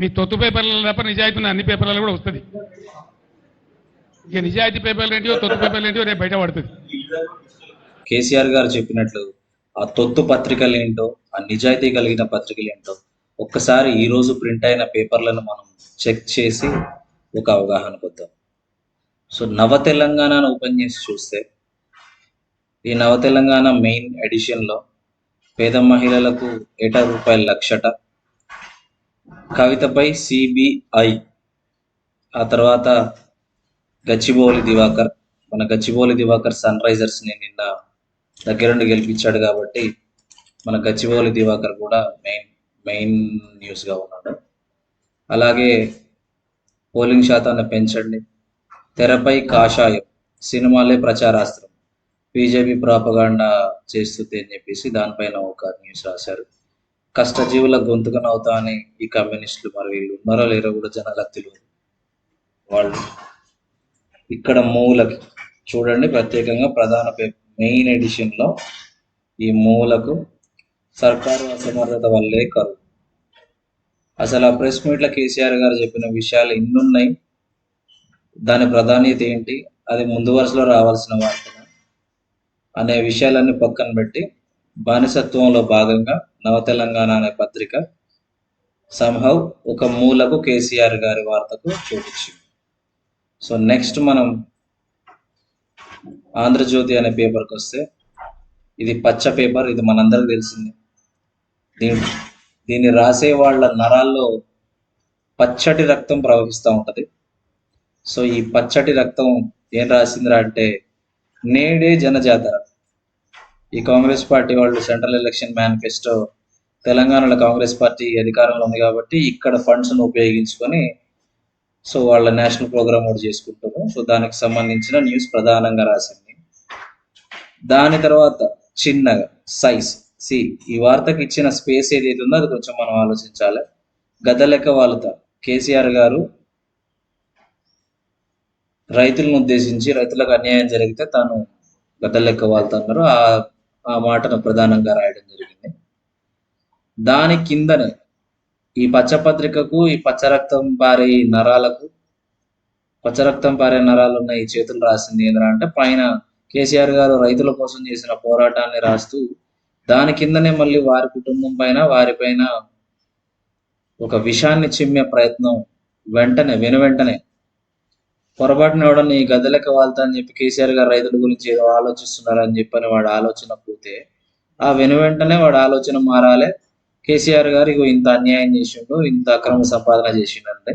మీ తొత్తు పేపర్లలో తప్ప నిజాయితీ ఉన్న అన్ని పేపర్లలో కూడా వస్తుంది. ఇక నిజాయితీ పేపర్లు ఏంటియో తొత్తు పేపర్లు ఏంటియో రేపు బయట పడుతుంది. కేసీఆర్ గారు చెప్పినట్లు ఆ తొత్తు పత్రికలు ఏంటో ఆ నిజాయితీ కలిగిన పత్రికలు ఏంటో ఒక్కసారి ఈ రోజు ప్రింట్ అయిన పేపర్లను మనం చెక్ చేసి ఒక అవగాహన వద్దాం. సో నవ తెలంగాణను ఓపెన్ చేసి చూస్తే ఈ నవ తెలంగాణ మెయిన్ ఎడిషన్లో పేద మహిళలకు ఏటా రూపాయల లక్షట కవితపై సిబిఐ ఆ తర్వాత గచ్చిబౌలి దివాకర్ మన గచ్చిబౌలి దివాకర్ సన్ రైజర్స్ని నిన్న దగ్గరుండి గెలిపించాడు కాబట్టి మన గచ్చిబౌలి దివాకర్ కూడా మెయిన్ మెయిన్ న్యూస్గా ఉన్నాడు. అలాగే పోలింగ్ శాతాన్ని పెంచండి. తెరపై కాషాయం సినిమాలే ప్రచారాస్త్రం. బీజేపీ ప్రాపగాండా చేస్తుంది అని చెప్పేసి దానిపైన ఒక న్యూస్ రాశారు. కష్టజీవుల గొంతుకనవుతా అని ఈ కమ్యూనిస్టులు మరి వీళ్ళు. మరో లేరో కూడా జనాలకు తెలియదు వాళ్ళు ఇక్కడ మూలకి చూడండి ప్రత్యేకంగా ప్రధాన మెయిన్ ఎడిషన్లో ఈ మూలకు సర్కారు అసమర్థత వల్లే కరువు అసలు ఆ ప్రెస్ మీట్లో కేసీఆర్ గారు చెప్పిన విషయాలు ఇన్నున్నాయి దాని ప్రాధాన్యత ఏంటి? అది ముందు వరుసలో రావాల్సిన వార్త అనే విషయాలన్నీ పక్కన పెట్టి బానిసత్వంలో భాగంగా నవ తెలంగాణ అనే పత్రిక సంహవ్ ఒక మూలకు కేసీఆర్ గారి వార్తకు చూపించింది. సో నెక్స్ట్ మనం ఆంధ్రజ్యోతి అనే పేపర్కి వస్తే ఇది పచ్చ పేపర్ ఇది మనందరికి తెలిసింది. దీని దీన్ని రాసే వాళ్ళ నరాల్లో పచ్చటి రక్తం ప్రవహిస్తూ ఉంటుంది. సో ఈ పచ్చటి రక్తం ఏం రాసిందిరా అంటే నేడే జనజాతర. ఈ కాంగ్రెస్ పార్టీ వాళ్ళు సెంట్రల్ ఎలక్షన్ మేనిఫెస్టో తెలంగాణలో కాంగ్రెస్ పార్టీ అధికారంలో ఉంది కాబట్టి ఇక్కడ ఫండ్స్ను ఉపయోగించుకొని సో వాళ్ళ నేషనల్ ప్రోగ్రామ్ కూడా చేసుకుంటారు సో దానికి సంబంధించిన న్యూస్ ప్రధానంగా రాసింది. దాని తర్వాత చిన్నగా సైజ్ సి ఈ వార్తకి ఇచ్చిన స్పేస్ ఏదైతే ఉందో అది కొంచెం మనం ఆలోచించాలి. గద లెక్క వాళ్ళతో కేసీఆర్ గారు రైతులను ఉద్దేశించి రైతులకు అన్యాయం జరిగితే తాను గద లెక్క వాళ్తున్నారు ఆ ఆ మాటను ప్రధానంగా రాయడం జరిగింది. దాని కిందనే ఈ పచ్చపత్రికకు ఈ పచ్చరక్తం పారే ఈ నరాలకు పచ్చరక్తం పారే నరాలు ఉన్న ఈ చేతులు రాసింది ఏంద్రా అంటే పైన కేసీఆర్ గారు రైతుల కోసం చేసిన పోరాటాన్ని రాస్తూ దాని కిందనే మళ్ళీ వారి కుటుంబం పైన వారి పైన ఒక విషాన్ని చిమ్మే ప్రయత్నం వెంటనే వెను వెంటనే పొరపాటున ఎవడో ఈ గద్దెలెక్క వాళ్తా అని చెప్పి కేసీఆర్ గారు రైతుల గురించి ఏదో ఆలోచిస్తున్నారని చెప్పని వాడు ఆలోచన పోతే ఆ వెను వెంటనే వాడు ఆలోచన మారాలి. కేసీఆర్ గారు ఇగో ఇంత అన్యాయం చేసిండు ఇంత అక్రమ సంపాదన చేసిండంటే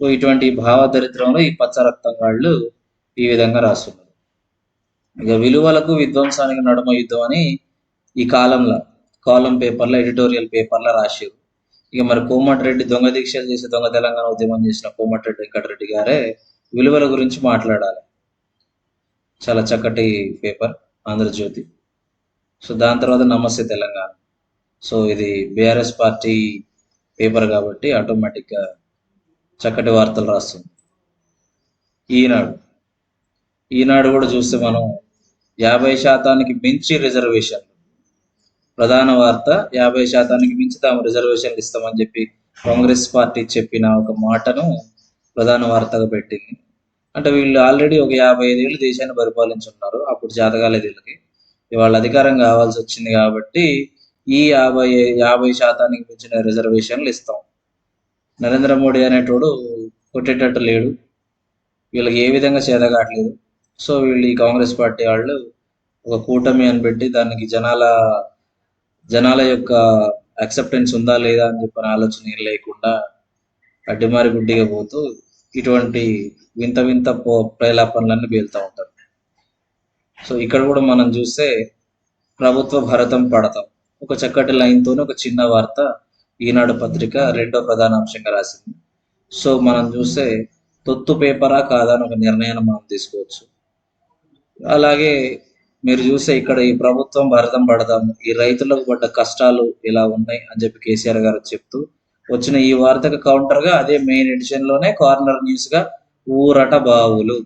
ఇటువంటి భావ దరిద్రంలో ఈ పచ్చ రక్తం వాళ్ళు ఈ విధంగా రాస్తున్నారు. ఇక విలువలకు విధ్వంసానికి నడుమ యుద్ధం అని ఈ కాలంలో కాలం పేపర్లో ఎడిటోరియల్ పేపర్లో రాసారు. ఇక మరి కోమటిరెడ్డి దొంగ దీక్షలు చేసి దొంగ తెలంగాణ ఉద్యమం చేసిన కోమటిరెడ్డి వెంకటరెడ్డి గారే విలువల గురించి మాట్లాడాలి. చాలా చక్కటి పేపర్ ఆంధ్రజ్యోతి. సో దాని తర్వాత నమస్తే తెలంగాణ. సో ఇది బీఆర్ఎస్ పార్టీ పేపర్ కాబట్టి ఆటోమేటిక్గా చక్కటి వార్తలు రాస్తుంది. ఈనాడు. ఈనాడు కూడా చూస్తే మనం యాభై శాతానికి మించి రిజర్వేషన్ ప్రధాన వార్త యాభై శాతానికి మించి తాము రిజర్వేషన్లు ఇస్తామని చెప్పి కాంగ్రెస్ పార్టీ చెప్పిన ఒక మాటను ప్రధాన వార్తగా పెట్టింది. అంటే వీళ్ళు ఆల్రెడీ ఒక యాభై ఐదేళ్ళు దేశాన్ని పరిపాలించున్నారు అప్పుడు జాతకాలేదు వీళ్ళకి. ఇవాళ అధికారం కావాల్సి వచ్చింది కాబట్టి ఈ యాభై యాభై శాతానికి మించిన రిజర్వేషన్లు ఇస్తాం. నరేంద్ర మోడీ అనేటోడు కొట్టేటట్టు లేడు. వీళ్ళకి ఏ విధంగా చేతగాట్లేదు సో వీళ్ళు ఈ కాంగ్రెస్ పార్టీ వాళ్ళు ఒక కూటమి అని పెట్టి దానికి జనాల జనాల యొక్క అక్సెప్టెన్స్ ఉందా లేదా అని చెప్పిన ఆలోచన ఏం లేకుండా అడ్డిమారి గుడ్డిగా పోతూ ఇటువంటి వింత వింత పో ప్రేలాపనలన్నీ పేలుతూ ఉంటారు. సో ఇక్కడ కూడా మనం చూస్తే ప్రభుత్వ భరతం పడతాం. ఒక చక్కటి లైన్తోనే ఒక చిన్న వార్త ఈనాడు పత్రిక రెండో ప్రధాన అంశంగా రాసింది. సో మనం చూస్తే తొత్తు పేపరా కాదా అని ఒక నిర్ణయాన్ని మనం తీసుకోవచ్చు. అలాగే మీరు చూస్తే ఇక్కడ ఈ ప్రభుత్వం భరతం పడదాము ఈ రైతులకు పడ్డ కష్టాలు ఇలా ఉన్నాయి అని చెప్పి కేసీఆర్ గారు చెప్తూ వచ్చిన ఈ వార్తకు కౌంటర్గా అదే మెయిన్ ఎడిషన్లోనే కార్నర్ న్యూస్గా ఊరట బావులు.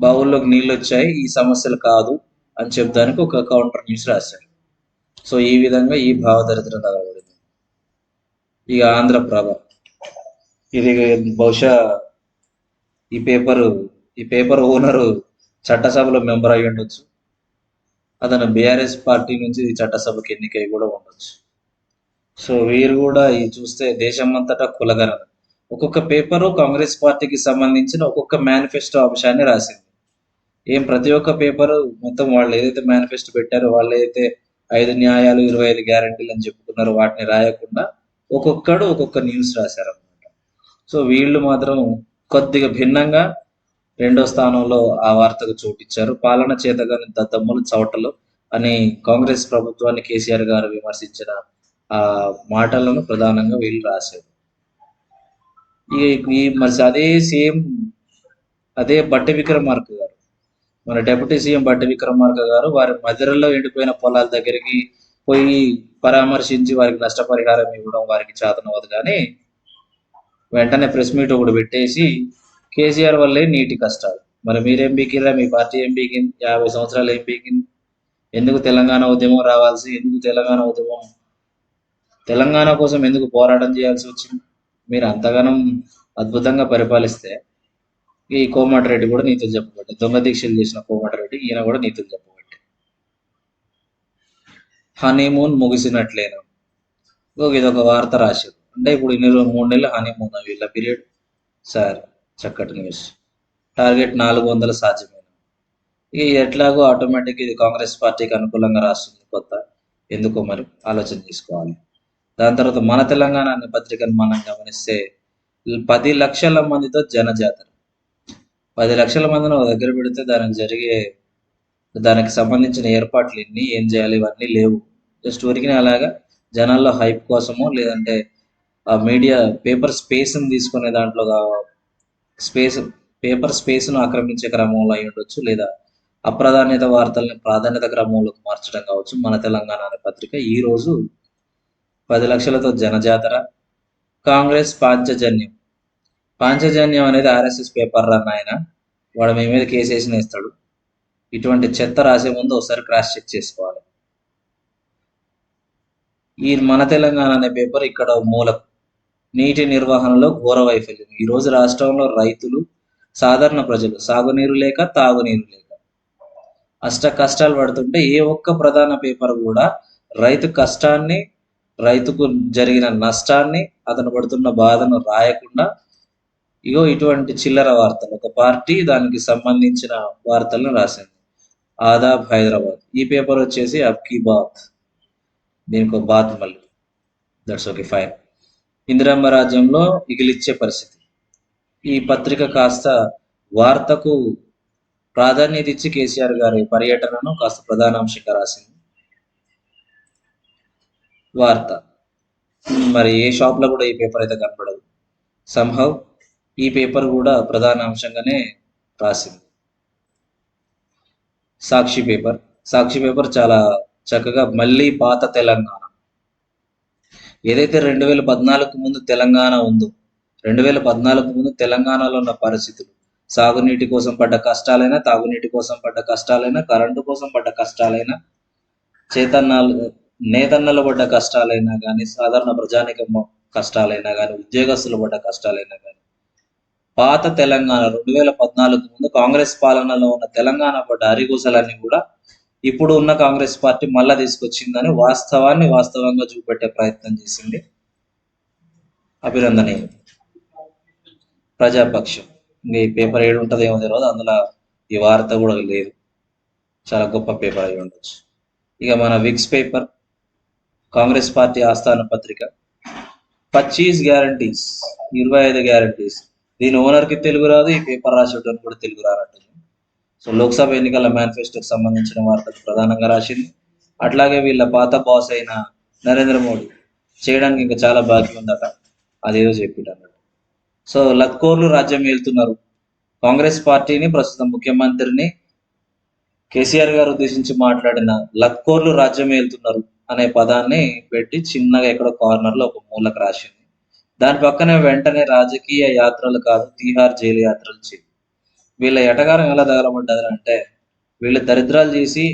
బావుల్లోకి నీళ్ళు వచ్చాయి ఈ సమస్యలు కాదు అని చెప్పడానికి ఒక కౌంటర్ న్యూస్ రాశారు. సో ఈ విధంగా ఈ భావ దరిద్రం తగలబడింది. ఇక ఆంధ్రప్రభ ఇది బహుశా ఈ పేపరు ఈ పేపర్ ఓనరు చట్టసభలో మెంబర్ అయి ఉండొచ్చు అతను బీఆర్ఎస్ పార్టీ నుంచి ఈ చట్టసభకి ఎన్నికై కూడా ఉండొచ్చు. సో వీరు కూడా ఇది చూస్తే దేశం అంతటా కులగరణ ఒక్కొక్క పేపరు కాంగ్రెస్ పార్టీకి సంబంధించిన ఒక్కొక్క మేనిఫెస్టో అంశాన్ని రాసింది. ఏం ప్రతి ఒక్క పేపరు మొత్తం వాళ్ళు ఏదైతే మేనిఫెస్టో పెట్టారో వాళ్ళు ఏదైతే ఐదు న్యాయాలు ఇరవై ఐదు గ్యారంటీలు అని చెప్పుకున్నారో వాటిని రాయకుండా ఒక్కొక్కడు ఒక్కొక్క న్యూస్ రాశారు అనమాట సో వీళ్ళు మాత్రం కొద్దిగా భిన్నంగా రెండో స్థానంలో ఆ వార్తకు చోటిచ్చారు. పాలన చేతగాని దద్దమ్మలు చవటలు అని కాంగ్రెస్ ప్రభుత్వాన్ని కేసీఆర్ గారు విమర్శించిన ఆ మాటలను ప్రధానంగా వీళ్ళు రాశారు ఈ మరి అదే సేమ్ అదే బట్ట విక్రమార్క గారు. మన డిప్యూటీ సీఎం బట్ట విక్రమార్క గారు వారి మధ్యలో ఎండిపోయిన పొలాల దగ్గరికి పోయి పరామర్శించి వారికి నష్టపరిహారం ఇవ్వడం వారికి చేతనవదు కానీ వెంటనే ప్రెస్ మీట్ ఒకటి పెట్టేసి కేసీఆర్ వల్లే నీటి కష్టాలు. మరి మీరేం బీకిరా మీ పార్టీ ఏం బీకింది? యాభై సంవత్సరాలు ఏం బీకింది? ఎందుకు తెలంగాణ ఉద్యమం రావాల్సి ఎందుకు తెలంగాణ ఉద్యమం తెలంగాణ కోసం ఎందుకు పోరాటం చేయాల్సి వచ్చింది? మీరు అంతగానం అద్భుతంగా పరిపాలిస్తే ఈ కోమటిరెడ్డి కూడా నీతులు చెప్పబట్టే దొంగ దీక్షలు చేసిన కోమటిరెడ్డి ఈయన కూడా నీతులు చెప్పబట్టే. హనీమూన్ ముగిసినట్లేను. ఇది ఒక వార్త రాశారు. అంటే ఇప్పుడు ఇన్ని రోజులు మూడు నెలలు హనీమూన్ వీళ్ళ పీరియడ్. సార్ చక్కటి న్యూస్. టార్గెట్ నాలుగు వందలు సాధ్యమైన? ఇక ఎట్లాగో ఆటోమేటిక్ ఇది కాంగ్రెస్ పార్టీకి అనుకూలంగా రాస్తుంది కొత్త. ఎందుకో మరి ఆలోచన చేసుకోవాలి దాని తర్వాత మన తెలంగాణ అనే పత్రికను మనం గమనిస్తే పది లక్షల మందితో జనజాతర. పది లక్షల మందిని ఒక దగ్గర పెడితే దానికి జరిగే దానికి సంబంధించిన ఏర్పాట్లు ఎన్ని ఏం చేయాలి ఇవన్నీ లేవు. జస్ట్ ఊరికి అలాగా జనాల్లో హైప్ కోసము లేదంటే ఆ మీడియా పేపర్ స్పేస్ని తీసుకునే దాంట్లో స్పేస్ పేపర్ స్పేస్ను ఆక్రమించే క్రమంలో అయి ఉండొచ్చు లేదా అప్రాధాన్యత వార్తల్ని ప్రాధాన్యత క్రమంలోకి మార్చడం కావచ్చు మన తెలంగాణ అనే పత్రిక. ఈ రోజు పది లక్షలతో జనజాతర కాంగ్రెస్ పాంచజన్యం. పాంచజన్యం అనేది ఆర్ఎస్ఎస్ పేపర్ రన్ ఆయన వాడు మీ మీద కేసు వేసిన ఇస్తాడు ఇటువంటి చెత్త రాసే ముందు ఒకసారి క్రాస్ చెక్ చేసుకోవాలి. ఈ మన తెలంగాణ అనే పేపర్ ఇక్కడ మూలం నీటి నిర్వహణలో ఘోర వైఫల్యం. ఈ రోజు రాష్ట్రంలో రైతులు సాధారణ ప్రజలు సాగునీరు లేక తాగునీరు లేక. అష్ట కష్టాలు పడుతుంటే ఏ ఒక్క ప్రధాన పేపర్ కూడా రైతు కష్టాన్ని రైతుకు జరిగిన నష్టాన్ని అతను పడుతున్న బాధను రాయకుండా ఇగో ఇటువంటి చిల్లర వార్తలు. ఒక పార్టీ దానికి సంబంధించిన వార్తలను రాసింది. ఆదాబ్ హైదరాబాద్. ఈ పేపర్ వచ్చేసి అబ్కి బాత్. దీనికి ఒక బాత్ మళ్ళీ. దట్స్ ఓకే ఫైన్ ఇందిరమ్మ రాజ్యంలో ఇగిలిచ్చే పరిస్థితి. ఈ పత్రిక కాస్త వార్తకు ప్రాధాన్యత ఇచ్చి కేసీఆర్ గారి పర్యటనను కాస్త ప్రధానాంశంగా రాసింది. వార్త. మరి ఏ షాప్లో కూడా ఈ పేపర్ అయితే కనపడదు. సంహవ్ ఈ పేపర్ కూడా ప్రధాన అంశంగానే రాసింది. సాక్షి పేపర్ సాక్షి పేపర్ చాలా చక్కగా మళ్ళీ పాత తెలంగాణ. ఏదైతే రెండు వేల పద్నాలుగు ముందు తెలంగాణ ఉందో రెండు వేల పద్నాలుగు ముందు తెలంగాణలో ఉన్న పరిస్థితులు సాగునీటి కోసం పడ్డ కష్టాలైనా తాగునీటి కోసం పడ్డ కష్టాలైనా కరెంటు కోసం పడ్డ కష్టాలైనా చేతన్నాలు నేతన్నలు పడ్డ కష్టాలైనా కానీ సాధారణ ప్రజానికం కష్టాలైనా కానీ ఉద్యోగస్తులు పడ్డ కష్టాలైనా కానీ పాత తెలంగాణ రెండు వేల పద్నాలుగు ముందు కాంగ్రెస్ పాలనలో ఉన్న తెలంగాణ పడ్డ అరిగూసలన్నీ కూడా ఇప్పుడు ఉన్న కాంగ్రెస్ పార్టీ మళ్ళా తీసుకొచ్చిందని వాస్తవాన్ని వాస్తవంగా చూపెట్టే ప్రయత్నం చేసింది అభినందనీయం ప్రజాపక్షం. ఇంకా ఈ పేపర్ ఏడు ఉంటుంది ఏమో తెలియదు అందులో ఈ వార్త కూడా లేదు. చాలా గొప్ప పేపర్ అయి ఉండొచ్చు. ఇక మన విక్స్ పేపర్ కాంగ్రెస్ పార్టీ ఆస్థాన పత్రిక. పచ్చీస్ గ్యారంటీస్ ఇరవై ఐదు గ్యారంటీస్. దీని ఓనర్కి తెలుగు రాదు ఈ పేపర్ రాసేటోని కూడా తెలుగు రానట్టుంది సో లోక్సభ ఎన్నికల మేనిఫెస్టోకి సంబంధించిన వార్తలు ప్రధానంగా రాసింది. అట్లాగే వీళ్ళ పాత బాస్ అయిన నరేంద్ర మోడీ చేయడానికి ఇంకా చాలా బాకీ ఉందట. అదేదో చెప్పిట అన్నట్టు సో లక్కోర్లు రాజ్యం వెళ్తున్నారు కాంగ్రెస్ పార్టీని ప్రస్తుతం ముఖ్యమంత్రిని కేసీఆర్ గారు ఉద్దేశించి మాట్లాడిన లక్కోర్లు రాజ్యం వెళ్తున్నారు అనే పదాన్ని పెట్టి చిన్నగా ఇక్కడ కార్నర్లో ఒక మూలకు రాసింది. దాని పక్కనే వెంటనే రాజకీయ యాత్రలు కాదు తీహార్ జైలు యాత్రలు చేయి వీళ్ళ ఎటగారం ఎలా తగలబడ్డది అంటే వీళ్ళు దరిద్రాలు చేసి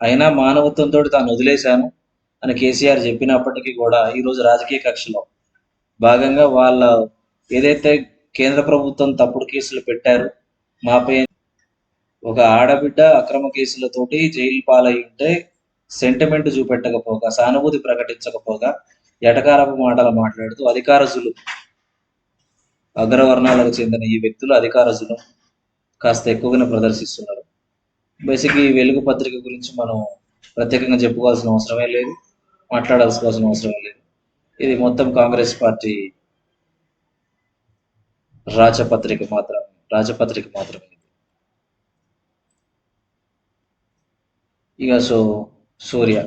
అయినా మానవత్వంతో తాను వదిలేశాను అని కేసీఆర్ చెప్పినప్పటికీ కూడా ఈ రోజు రాజకీయ కక్షలో భాగంగా వాళ్ళ ఏదైతే కేంద్ర ప్రభుత్వం తప్పుడు కేసులు పెట్టారు మాపై ఒక ఆడబిడ్డ అక్రమ కేసులతోటి జైలు పాలై ఉంటే సెంటిమెంట్ చూపెట్టకపోగా సానుభూతి ప్రకటించకపోగా ఎటకారపు మాటలు మాట్లాడుతూ అధికారజులు అగ్రవర్ణాలకు చెందిన ఈ వ్యక్తులు అధికారజులు కాస్త ఎక్కువగానే ప్రదర్శిస్తున్నారు బేసిక్ ఈ వెలుగు పత్రిక గురించి మనం ప్రత్యేకంగా చెప్పుకోవాల్సిన అవసరమే లేదు మాట్లాడాల్సిన అవసరమే లేదు ఇది మొత్తం కాంగ్రెస్ పార్టీ రాజపత్రిక మాత్రం రాజపత్రిక మాత్రమే ఇది. ఇక సో సూర్య.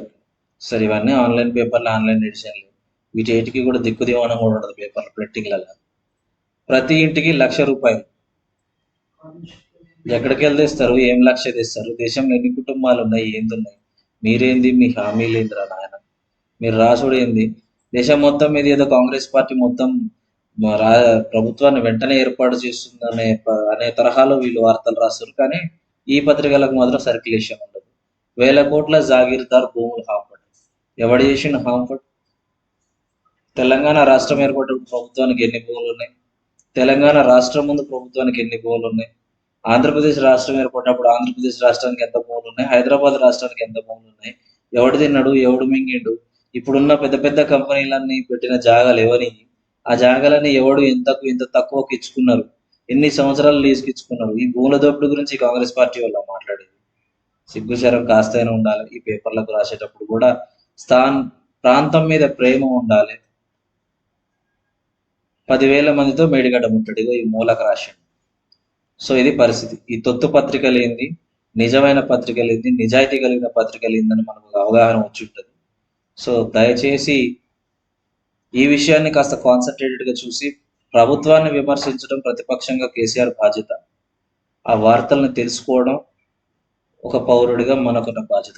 సరే ఇవన్నీ ఆన్లైన్ పేపర్లు ఆన్లైన్ ఎడిషన్లు. వీటికి కూడా దిక్కు దివాణం కూడా ఉండదు పేపర్లు ప్రింటింగ్లలో ప్రతి ఇంటికి లక్ష రూపాయలు. ఎక్కడికి వెళ్తే ఇస్తారు? ఏం లక్ష తెస్తారు? దేశంలో ఎన్ని కుటుంబాలు ఉన్నాయి? ఏంది ఉన్నాయి మీరేంది? మీ హామీలు ఏందిరా నాయన? మీరు రాసుడు ఏంది? దేశం మొత్తం మీద ఏదో కాంగ్రెస్ పార్టీ మొత్తం రా ప్రభుత్వాన్ని వెంటనే ఏర్పాటు చేస్తుంది అనే అనే తరహాలో వీళ్ళు వార్తలు రాస్తారు కానీ ఈ పత్రికలకు మాత్రం సర్క్యులేషన్ ఉండదు. వేల కోట్ల జాగీర్దార్ భూములు హాంపడ్. ఎవడు చేసిన హాంపడ్? తెలంగాణ రాష్ట్రం ఏర్పడినప్పుడు ప్రభుత్వానికి ఎన్ని భూములు ఉన్నాయి? తెలంగాణ రాష్ట్రం ముందు ప్రభుత్వానికి ఎన్ని భూములు ఉన్నాయి? ఆంధ్రప్రదేశ్ రాష్ట్రం ఏర్పడినప్పుడు ఆంధ్రప్రదేశ్ రాష్ట్రానికి ఎంత భూములు ఉన్నాయి? హైదరాబాద్ రాష్ట్రానికి ఎంత భూములు ఉన్నాయి? ఎవడు తిన్నాడు? ఎవడు మింగిండు? ఇప్పుడున్న పెద్ద పెద్ద కంపెనీలన్నీ పెట్టిన జాగాలు ఎవరి ఆ జాగాలని ఎవడు ఎంతకు ఎంత తక్కువకి ఇచ్చుకున్నారు? ఎన్ని సంవత్సరాలు లీజుకి ఇచ్చుకున్నారు ఈ భూముల దోపిడీ గురించి కాంగ్రెస్ పార్టీ వాళ్ళు మాట్లాడేది. సిగ్గుచరం కాస్తైనా ఉండాలి. ఈ పేపర్లకు రాసేటప్పుడు కూడా స్థాన్ ప్రాంతం మీద ప్రేమ ఉండాలి. పదివేల మందితో మేడిగడ్డ ముట్టడిగా ఈ మూలక రాశాడు సో ఇది పరిస్థితి. ఈ తొత్తు పత్రికలు ఏంది నిజమైన పత్రికలు ఏంది నిజాయితీ కలిగిన పత్రికలు ఏందని మనకు అవగాహన వచ్చి ఉంటుంది. సో దయచేసి ఈ విషయాన్ని కాస్త కాన్సన్ట్రేటెడ్గా చూసి ప్రభుత్వాన్ని విమర్శించడం ప్రతిపక్షంగా కేసీఆర్ బాధ్యత. ఆ వార్తలను తెలుసుకోవడం ఒక పౌరుడిగా మనకున్న బాధ్యత